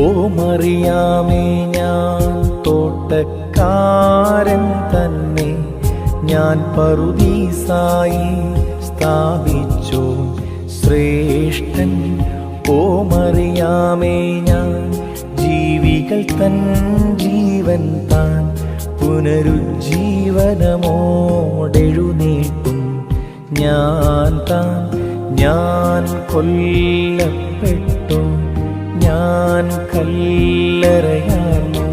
ഓ മറിയാമേ ഞാൻ തോട്ടക്കാരൻ തന്നെ. ഞാൻ പറുദീസായി സ്ഥാപിച്ചു. ശ്രേഷ്ഠൻ ഓമറിയാമേ മറിയാമേ ഞാൻ. ജീവികൾ തൻ ജീവൻ താൻ പുനരുജ്ജീവനമോടെഴുന്നേറ്റും ഞാൻ താൻ ഞാൻ കൊല്ലപ്പെട്ടു. ഞാൻ കല്ലറയാർന്നു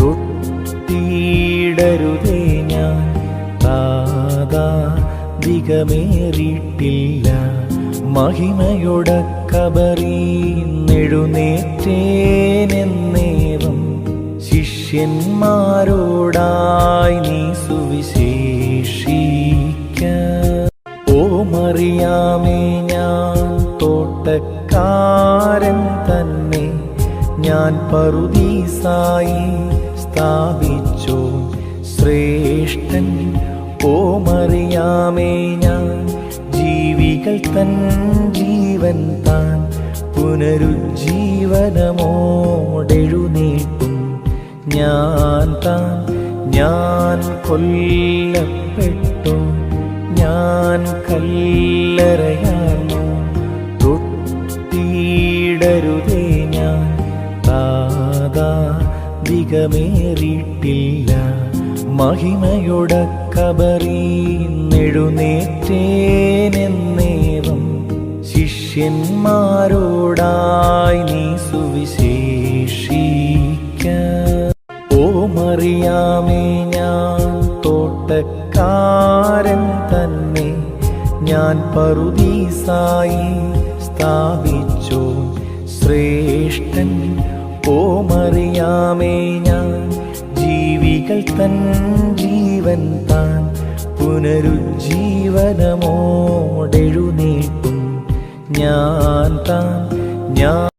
തൊട്ടിടരുതേ ഞാൻ. താതാ ദിഗമേറിയിട്ടില്ല. മഹിമയുടെ കബറി നെടുന്നേറ്റേനെന്നേവം ശിഷ്യന്മാരോടായി നീ സുവിശേഷിക്ക. ഓ മറിയാമേ ഞാൻ പറുദീസായി സ്ഥാപിച്ചു. ശ്രേഷ്ഠൻ ഓ മറിയാമേ ഞാൻ ജീവികൾ തൻ ജീവൻ താൻ പുനരുജ്ജീവനമോടെഴുന്നേറ്റും ഞാൻ താൻ ഞാൻ കൊല്ലപ്പെട്ടു. ഞാൻ കല്ലറയാർന്നു. ദിഗമേറിയിട്ടില്ല മഹിമയുടെ കബറി നെടുന്നേറ്റേനെന്നേവം ശിഷ്യന്മാരോടായി നീ സുവിശേഷിക്ക. മറിയാമേ ഞാൻ തോട്ടക്കാരൻ തന്നെ. ഞാൻ പറുദീസായി സ്ഥാപിച്ചു ശ്രേഷ്ഠൻ ഓ മറിയാമേ ഞാൻ ജീവികൾ തൻ ജീവൻ താൻ പുനരുജ്ജീവനമോടെഴുന്നേറ്റും ഞാൻ താൻ ഞാൻ